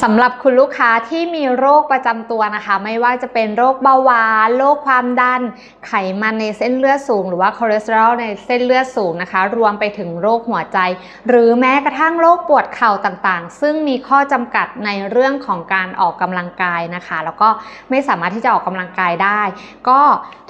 สำหรับคุณลูกค้าที่มีโรคประจำตัวนะคะ ไม่ว่าจะเป็นโรคเบาหวานโรคความดัน ไขมันในเส้นเลือดสูง หรือว่าคอเลสเตอรอลในเส้นเลือดสูงนะคะ รวมไปถึงโรคหัวใจ หรือแม้กระทั่งโรคปวดเข่าต่างๆ ซึ่งมีข้อจำกัดในเรื่องของการออกกำลังกายนะคะ แล้วก็ไม่สามารถที่จะออกกำลังกายได้ ก็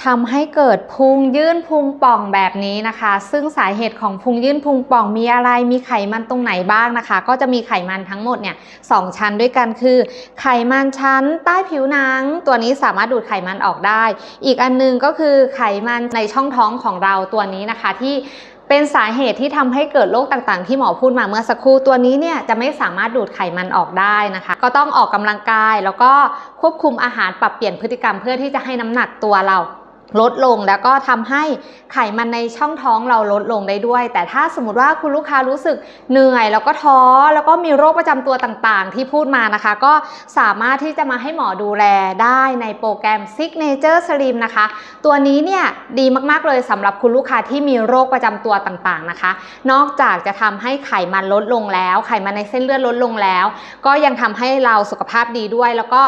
ทำให้เกิดพุงยื่นพุงป่องแบบนี้นะคะ ซึ่งสาเหตุของพุงยื่นพุงป่องมีอะไรมีไขมันตรงไหนบ้างนะคะ ก็จะมีไขมันทั้งหมดเนี่ยสองชั้นด้วยกันคือ ไขมันชั้นใต้ผิวหนัง ตัวนี้สามารถดูดไขมันออกได้ อีกอันหนึงก็คือไขมันในช่องท้องของเราตัวนี้นะคะที่เป็นสาเหตุที่ทำให้เกิดโรคต่างๆ ที่หมอพูดมาเมื่อสักครู่ตัวนี้เนี่ยจะไม่สามารถดูดไขมันออกได้นะคะ ก็ต้องออกกำลังกายแล้วก็ควบคุมอาหารปรับเปลี่ยนพฤติกรรมเพื่อที่จะให้น้ำหนักตัวเรา ลดลงแล้วก็ทำให้ไขมันในช่องท้องเราลดลงได้ด้วย แต่ถ้าสมมติว่าคุณลูกค้ารู้สึกเหนื่อยแล้วก็ท้อแล้วก็มีโรคประจำตัวต่างๆ ที่พูดมานะคะ ก็สามารถที่จะมาให้หมอดูแลได้ในโปรแกรม Signature Slim นะคะ ตัวนี้เนี่ยดีมากๆเลยสำหรับคุณลูกค้าที่มีโรคประจำตัวต่างๆนะคะ นอกจากจะทำให้ไขมันลดลงแล้ว ไขมันในเส้นเลือดลดลงแล้ว ก็ยังทำให้เราสุขภาพดีด้วยแล้วก็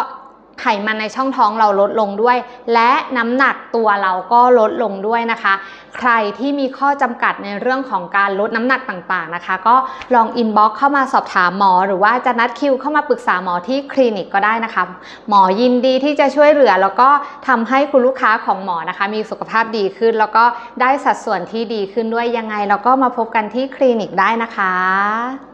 ไขมันในช่องท้องเราลดลงด้วย และน้ำหนักตัวเราก็ลดลงด้วยนะคะ ใครที่มีข้อจำกัดในเรื่องของการลดน้ำหนักต่างๆนะคะ ก็ลองอินบ็อกเข้ามาสอบถามหมอ หรือว่าจะนัดคิวเข้ามาปรึกษาหมอที่คลินิกก็ได้นะคะ หมอยินดีที่จะช่วยเหลือ แล้วก็ทำให้คุณลูกค้าของหมอนะคะ มีสุขภาพดีขึ้น แล้วก็ได้สัดส่วนที่ดีขึ้นด้วยยังไง แล้วก็มาพบกันที่คลินิกได้นะคะ